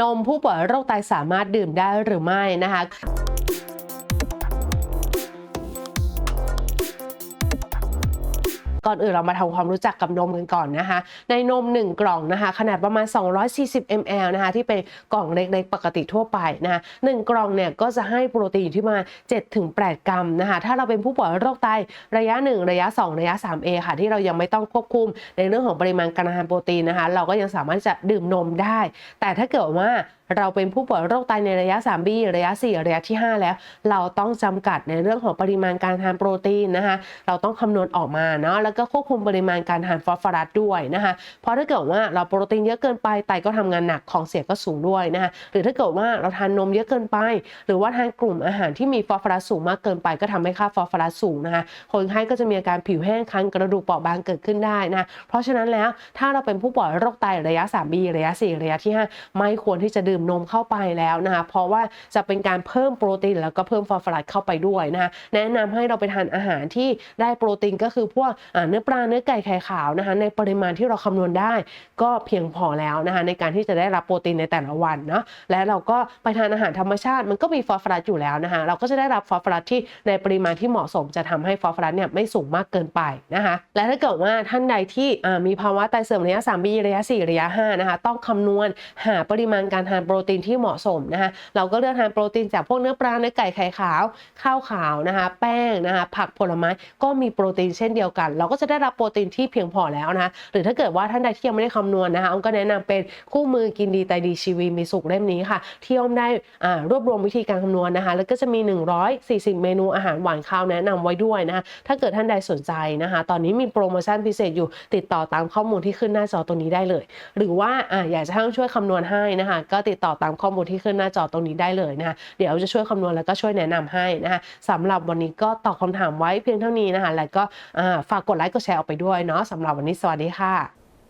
นมผู้ป่วยโรคไตสามารถดื่มได้หรือไม่นะคะ ก่อนอื่นเรามาทำความรู้จักกับนมกันก่อนนะคะ ในนม 1 กล่องนะคะ ขนาดประมาณ 240 ml นะคะ ที่เป็นกล่องเล็กๆปกติทั่วไปนะคะหนึ่งกล่องเนี่ยก็จะให้โปรตีนที่มา7-8 กรัมนะคะ ถ้าเราเป็นผู้ป่วยโรคไตระยะ 1 ระยะ 2 ระยะ 3A ค่ะ ที่เรายังไม่ต้องควบคุมในเรื่องของปริมาณการทานโปรตีนนะคะ เราก็ยังสามารถจะดื่มนมได้ แต่ถ้าเกิดว่าเราเป็นผู้ป่วยโรคไตในระยะ 3B ระยะ 4 ระยะที่ 5 แล้ว เราต้องจำกัดในเรื่องของปริมาณการทานโปรตีนนะคะ เราต้องคำนวณออกมาเนาะแล้วก็ควบคุมปริมาณการทานฟอสฟอรัสด้วยนะคะ เพราะถ้าเกิดว่าเราโปรตีนเยอะเกินไปไตก็ทำงานหนักของเสียก็สูงด้วยนะคะหรือถ้าเกิดว่าเราทานนมเยอะเกินไป หรือว่าทานกลุ่มอาหารที่มีฟอสฟอรัสสูงมากเกินไป ก็ทำให้ค่าฟอสฟอรัสสูงนะคะคนไข้ก็จะมีอาการผิวแห้งคันกระดูกเปราะบางเกิดขึ้นได้นะเพราะฉะนั้นแล้วถ้าเราเป็นผู้ป่วยโรคไตระยะ 3B ระยะ 4 ระยะที่ 5 ไม่ควรที่จะดื่มื่มนมเข้าไปแล้วนะคะเพราะว่าจะเป็นการเพิ่มโปรตีนแล้วก็เพิ่มฟอสฟอรัสเข้าไปด้วยนะคะแนะนำให้เราไปทานอาหารที่ได้โปรตีนก็คือพวกเนื้อปลาเนื้อไก่ไข่ขาวนะคะในปริมาณที่เราคำนวณได้ ก็เพียงพอแล้วนะคะในการที่จะได้รับโปรตีนในแต่ละวันเนาะและเราก็ไปทานอาหารธรรมชาติ มันก็มีฟอสฟอรัสอยู่แล้วนะคะเราก็จะได้รับฟอสฟอรัสที่ในปริมาณที่เหมาะสมจะทำให้ฟอสฟอรัสเนี่ยไม่สูงมากเกินไปนะคะและถ้าเกิดว่าท่านใดที่มีภาวะไตเสื่อมระยะ 3B ระยะ 4 ระยะ5นะคะต้องคำนวณหาปริมาณการทานโปรตีนที่เหมาะสมนะคะเราก็เลือกทานโปรตีนจากพวกเนื้อปลาเนื้อไก่ไข่ขาว ข้าวขาวนะคะแป้งนะคะผักผลไม้ก็มีโปรตีนเช่นเดียวกัน เราก็จะได้รับโปรตีนที่เพียงพอแล้วนะคะหรือถ้าเกิดว่าท่านใดที่ยังไม่ได้คำนวณนะคะอ้อมก็แนะนำเป็นคู่มือกินดีไตดีชีวีมีสุขเล่มนี้ค่ะ ที่อ้อมได้อ่ารวบรวมวิธีการคำนวณนะคะ แล้วก็จะมี 140 เมนูอาหารหวานข้าวแนะนำไว้ด้วยนะคะถ้าเกิดท่านใดสนใจนะคะ ตอนนี้มีโปรโมชั่นพิเศษอยู่ติดต่อตามข้อมูลที่ขึ้นหน้าจอตรงนี้ได้เลย หรือว่าอ่าอยากจะให้ช่วยคำนวณให้นะคะ ก็ติดต่อตามข้อมูลที่ขึ้นหน้าจอตรงนี้ได้เลยนะคะเดี๋ยวจะช่วยคำนวณแล้วก็ช่วยแนะนำให้นะคะสำหรับวันนี้ก็ตอบคำถามไว้เพียงเท่านี้นะคะแล้วก็ฝากกดไลค์กดแชร์ออกไปด้วยเนาะสำหรับวันนี้สวัสดีค่ะ